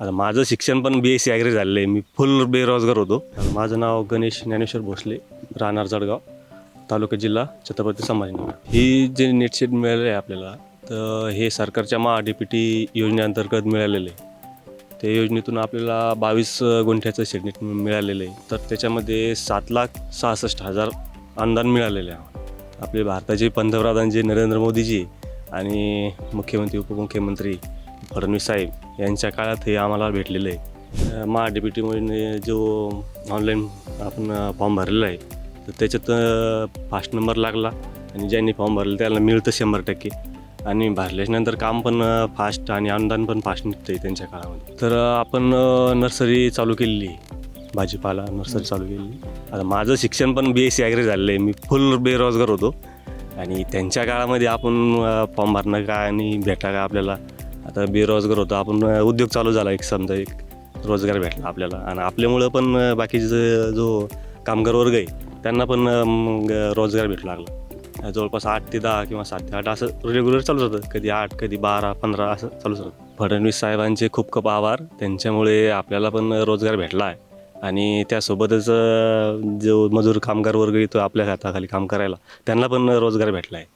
आता माझं शिक्षण पण बी एस सी ॲग्री झालेलं आहे. मी फुल बेरोजगार होतो. माझं नाव गणेश ज्ञानेश्वर भोसले राहणार जळगाव तालुका जिल्हा छत्रपती संभाजीनगर. ही जे नेटशीट मिळाले आहे आपल्याला तर हे सरकारच्या महा डी पी टी योजनेअंतर्गत मिळालेलं आहे. त्या योजनेतून आपल्याला बावीस गुंठ्याचं शेडनेट मिळालेलं आहे. तर त्याच्यामध्ये सात लाख सहासष्ट हजार अनुदान मिळालेले आहे. आपले भारताचे पंतप्रधान जे नरेंद्र मोदीजी आणि मुख्यमंत्री उपमुख्यमंत्री फडणवीस साहेब यांच्या काळात हे आम्हाला भेटलेलं आहे. महा डी पी टीमुळे जो ऑनलाईन आपण फॉर्म भरलेला आहे तर त्याच्यात फास्ट नंबर लागला आणि ज्यांनी फॉर्म भरलं त्याला मिळतं शंभर टक्के. आणि भरल्याच्यानंतर काम पण फास्ट आणि अनुदान पण फास्ट निघतं आहे त्यांच्या काळामध्ये. तर आपण नर्सरी चालू केलेली आहे. भाजीपाला नर्सरी चालू केलेली आता माझं शिक्षण पण बी एस सी ॲग्री झालेलं आहे. मी फुल बेरोजगार होतो. आणि त्यांच्या काळामध्ये आपण फॉर्म भरणं का आणि भेटा का आपल्याला आता बेरोजगार होतो. आपण उद्योग चालू झाला एक समजा एक रोजगार भेटला आपल्याला. आणि आपल्यामुळं पण बाकीचे बाकीचं जो कामगार वर्ग आहे त्यांना पण मग रोजगार भेटू लागला. जवळपास आठ ते दहा किंवा सात ते आठ असं रेग्युलर चालूच होतं. कधी आठ कधी बारा पंधरा असं चालूच होतं. फडणवीस साहेबांचे खूप खूप आभार. त्यांच्यामुळे आपल्याला पण रोजगार भेटला आहे. आणि त्यासोबतच जो मजूर कामगार वर्ग येतो आपल्या हाताखाली काम करायला त्यांना पण रोजगार भेटला आहे.